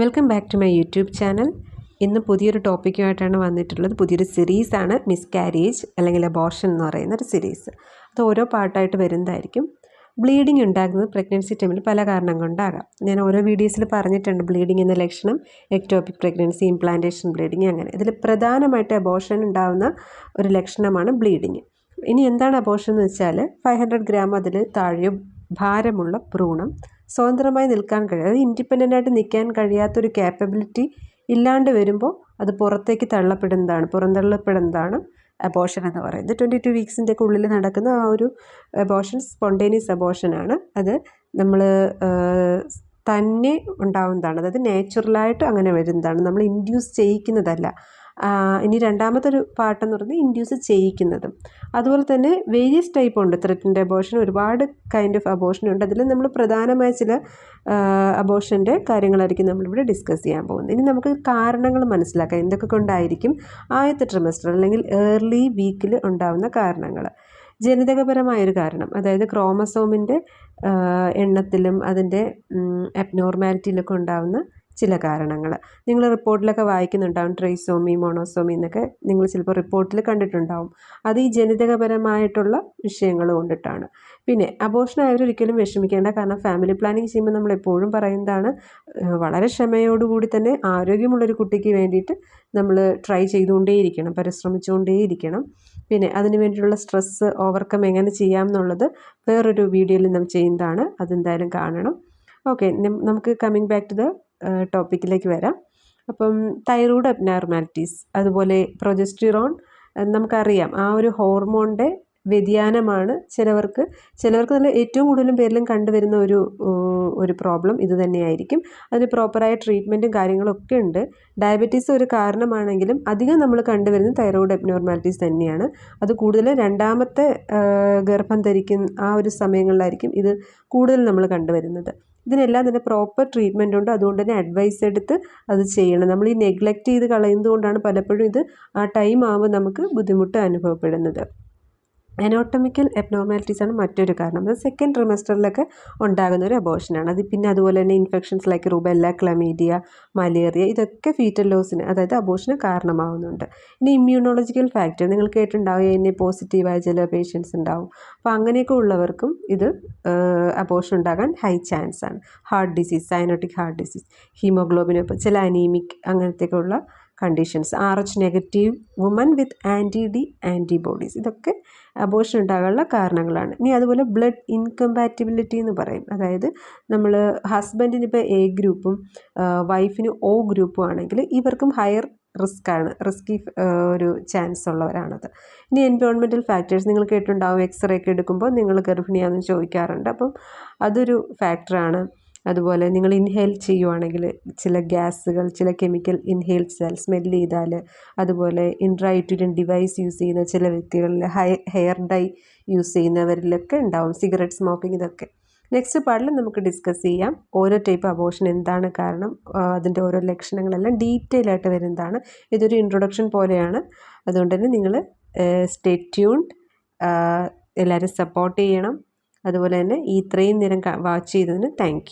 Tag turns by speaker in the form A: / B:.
A: Welcome back to my YouTube channel ഇന്ന് പുതിയൊരു ടോപ്പിക്കുമായിട്ടാണ് വന്നിട്ടുള്ളത്. പുതിയൊരു സിരീസാണ് മിസ്കാരേജ് അല്ലെങ്കിൽ അബോർഷൻ എന്ന് പറയുന്ന ഒരു സീരീസ് അത് ഓരോ പാർട്ടായിട്ട് വരുന്നതായിരിക്കും. ബ്ലീഡിങ് ഉണ്ടാകുന്നത് പ്രഗ്നൻസി ടൈമിൽ പല കാരണം കൊണ്ടാകാം. ഞാൻ ഓരോ വീഡിയോസിൽ പറഞ്ഞിട്ടുണ്ട് ബ്ലീഡിംഗ് എന്ന ലക്ഷണം എക്ടോപിക് പ്രഗ്നൻസി ഇംപ്ലാന്റേഷൻ ബ്ലീഡിംഗ് അങ്ങനെ. ഇതിൽ പ്രധാനമായിട്ട് അബോർഷൻ ഉണ്ടാകുന്ന ഒരു ലക്ഷണമാണ് ബ്ലീഡിങ് ഇനി എന്താണ് അബോർഷൻ എന്ന് വെച്ചാൽ ഫൈവ് ഹൺഡ്രഡ് ഗ്രാം അതിൽ താഴെ ഭാരമുള്ള ഭ്രൂണം സ്വതന്ത്രമായി നിൽക്കാൻ കഴിയും. അത് ഇൻഡിപെൻഡന്റ് ആയിട്ട് നിൽക്കാൻ കഴിയാത്തൊരു ക്യാപ്പബിലിറ്റി ഇല്ലാണ്ട് വരുമ്പോൾ അത് പുറത്തേക്ക് തള്ളപ്പെടുന്നതാണ് പുറന്തള്ളപ്പെടുന്നതാണ് അബോഷൻ എന്ന് പറയുന്നത്. ട്വന്റി ടു വീക്സിന്റെ ഉള്ളിൽ നടക്കുന്ന ആ ഒരു അബോഷൻ സ്പോണ്ടേനിയസ് അബോഷനാണ് അത് നമ്മൾ തന്നെ ഉണ്ടാവുന്നതാണ്. അതായത് നാച്ചുറലായിട്ട് അങ്ങനെ വരുന്നതാണ്. നമ്മൾ ഇൻഡ്യൂസ് ചെയ്യിക്കുന്നതല്ല. ഇനി രണ്ടാമത്തെ ഒരു പാട്ടെന്ന് പറയുന്നത് ഇൻഡ്യൂസ് ചെയ്യിക്കുന്നതും. അതുപോലെ തന്നെ വേരിയസ് ടൈപ്പ് ഉണ്ട്. ത്രെറ്റിന്റെ അബോഷൻ ഒരുപാട് കൈൻഡ് ഓഫ് അബോഷൻ ഉണ്ട്. അതിൽ നമ്മൾ പ്രധാനമായ ചില അബോഷന്റെ കാര്യങ്ങളായിരിക്കും നമ്മളിവിടെ ഡിസ്കസ് ചെയ്യാൻ പോകുന്നത്. ഇനി നമുക്ക് കാരണങ്ങൾ മനസ്സിലാക്കാം. എന്തൊക്കെ കൊണ്ടായിരിക്കും ആദ്യത്തെ ട്രിമസ്റ്റർ അല്ലെങ്കിൽ ഏർലി വീക്കിൽ ഉണ്ടാകുന്ന കാരണങ്ങൾ. ജനിതകപരമായൊരു കാരണം അതായത് ക്രോമസോമിന്റെ എണ്ണത്തിലും അതിന്റെ അബ്നോർമാലിറ്റിയിലൊക്കെ ഉണ്ടാകുന്ന ചില കാരണങ്ങൾ. നിങ്ങൾ റിപ്പോർട്ടിലൊക്കെ വായിക്കുന്നുണ്ടാവും ട്രൈസോമി മോണോസോമി എന്നൊക്കെ നിങ്ങൾ ചിലപ്പോൾ റിപ്പോർട്ടിൽ കണ്ടിട്ടുണ്ടാവും. അത് ഈ ജനിതകപരമായിട്ടുള്ള വിഷയങ്ങൾ കൊണ്ടിട്ടാണ്. പിന്നെ അബോഷൻ ആയവരൊരിക്കലും വിഷമിക്കേണ്ട. കാരണം ഫാമിലി പ്ലാനിങ് ചെയ്യുമ്പോൾ നമ്മൾ എപ്പോഴും പറയുന്നതാണ് വളരെ ക്ഷമയോടുകൂടി തന്നെ ആരോഗ്യമുള്ളൊരു കുട്ടിക്ക് വേണ്ടിയിട്ട് നമ്മൾ ട്രൈ ചെയ്തുകൊണ്ടേയിരിക്കണം പരിശ്രമിച്ചുകൊണ്ടേയിരിക്കണം. പിന്നെ അതിന് വേണ്ടിയിട്ടുള്ള സ്ട്രെസ്സ് ഓവർകം എങ്ങനെ ചെയ്യാം എന്നുള്ളത് വേറൊരു വീഡിയോയിൽ നമ്മൾ ചെയ്യുന്നതാണ്. അതെന്തായാലും കാണണം. ഓക്കെ നമുക്ക് കമ്മിങ് ബാക്ക് ടു ദ ടോപ്പിക്കിലേക്ക് വരാം. അപ്പം തൈറോയ്ഡ് അബ്നോർമാലിറ്റീസ് അതുപോലെ പ്രൊജസ്റ്റിറോൺ നമുക്കറിയാം. ആ ഒരു ഹോർമോണിന്റെ വ്യതിയാനമാണ് ചിലവർക്ക് ചിലവർക്ക് തന്നെ ഏറ്റവും കൂടുതലും പേരിലും കണ്ടുവരുന്ന ഒരു ഒരു പ്രോബ്ലം ഇത് തന്നെയായിരിക്കും. അതിന് പ്രോപ്പറായ ട്രീറ്റ്മെന്റും കാര്യങ്ങളൊക്കെ ഉണ്ട്. ഡയബറ്റീസ് ഒരു കാരണമാണെങ്കിലും അധികം നമ്മൾ കണ്ടുവരുന്ന തൈറോയ്ഡ് അബ്നോർമാലിറ്റീസ് തന്നെയാണ്. അത് കൂടുതലും രണ്ടാമത്തെ ഗർഭം ധരിക്കുന്ന ആ ഒരു സമയങ്ങളിലായിരിക്കും ഇത് കൂടുതൽ നമ്മൾ കണ്ടുവരുന്നത്. ഇതിനെല്ലാം തന്നെ പ്രോപ്പർ ട്രീറ്റ്മെന്റ് ഉണ്ട്. അതുകൊണ്ട് തന്നെ അഡ്വൈസ് എടുത്ത് അത് ചെയ്യണം. നമ്മൾ ഈ നെഗ്ലക്റ്റ് ചെയ്ത് കളയുന്നത് കൊണ്ടാണ് പലപ്പോഴും ഇത് ആ ടൈം ആകുമ്പോൾ നമുക്ക് ബുദ്ധിമുട്ട് അനുഭവപ്പെടുന്നത്. അനോട്ടമിക്കൽ എബ്നോമാലിറ്റീസാണ് മറ്റൊരു കാരണം. അത് സെക്കൻഡ് ട്രിമസ്റ്ററിലൊക്കെ ഉണ്ടാകുന്ന ഒരു അബോഷനാണ് അത് പിന്നെ അതുപോലെ തന്നെ infections like rubella chlamydia malaria ഇതൊക്കെ ഫീറ്റൽ ലോസിന് അതായത് അബോഷന് കാരണമാവുന്നുണ്ട്. ഇനി ഇമ്മ്യൂണോളജിക്കൽ ഫാക്ടർ നിങ്ങൾ കേട്ടിട്ടുണ്ടാവും. എന്നെ പോസിറ്റീവായ ചില പേഷ്യൻസ് ഉണ്ടാവും. അപ്പോൾ അങ്ങനെയൊക്കെ ഉള്ളവർക്കും ഇത് അബോഷൻ ഉണ്ടാകാൻ ഹൈ ചാൻസ് ആണ്. Heart disease cyanotic heart disease ഹീമോഗ്ലോബിനൊപ്പം ചില അനീമിക് അങ്ങനത്തെയൊക്കെ ഉള്ള conditions R H negative woman with anti D antibodies ഇതൊക്കെ അബോഷൻ ഉണ്ടാകാനുള്ള കാരണങ്ങളാണ്. ഇനി അതുപോലെ ബ്ലഡ് ഇൻകമ്പാറ്റിബിലിറ്റി എന്ന് പറയും. അതായത് നമ്മൾ ഹസ്ബൻഡിന് ഇപ്പോൾ എ ഗ്രൂപ്പും വൈഫിന് ഒ ഗ്രൂപ്പും ആണെങ്കിൽ ഇവർക്കും ഹയർ റിസ്ക് ആണ്. റിസ്കി ഒരു ചാൻസ് ഉള്ളവരാണത്. ഇനി എൻവയോൺമെന്റൽ ഫാക്ടേഴ്സ് നിങ്ങൾ കേട്ടിട്ടുണ്ടാവും. എക്സ്റേ ഒക്കെ എടുക്കുമ്പോൾ നിങ്ങൾ ഗർഭിണിയാണെന്ന് ചോദിക്കാറുണ്ട്. അപ്പം അതൊരു ഫാക്ടറാണ് അതുപോലെ നിങ്ങൾ ഇൻഹെയിൽ ചെയ്യുവാണെങ്കിൽ ചില ഗ്യാസുകൾ ചില കെമിക്കൽ ഇൻഹെയിൽ ചെയ്താൽ സ്മെൽ ചെയ്താൽ അതുപോലെ ഇൻട്രായിറ്റുരിൻ ഡിവൈസ് യൂസ് ചെയ്യുന്ന ചില വ്യക്തികളിൽ ഹെയർ ഡൈ യൂസ് ചെയ്യുന്നവരിലൊക്കെ ഉണ്ടാവും സിഗരറ്റ് സ്മോക്കിംഗ് ഇതൊക്കെ. നെക്സ്റ്റ് പാർട്ടിൽ നമുക്ക് ഡിസ്കസ് ചെയ്യാം ഓരോ ടൈപ്പ് അബോഷൻ എന്താണ് കാരണം അതിന്റെ ഓരോ ലക്ഷണങ്ങളെല്ലാം ഡീറ്റെയിൽ ആയിട്ട് വരുന്നതാണ്. ഇതൊരു ഇൻട്രൊഡക്ഷൻ പോലെയാണ്. അതുകൊണ്ട് തന്നെ നിങ്ങൾ സ്റ്റേ ട്യൂൺഡ് എല്ലാവരും സപ്പോർട്ട് ചെയ്യണം. അതുപോലെ തന്നെ ഈ ഇത്രയും നേരം വാച്ച് ചെയ്തതിന് താങ്ക്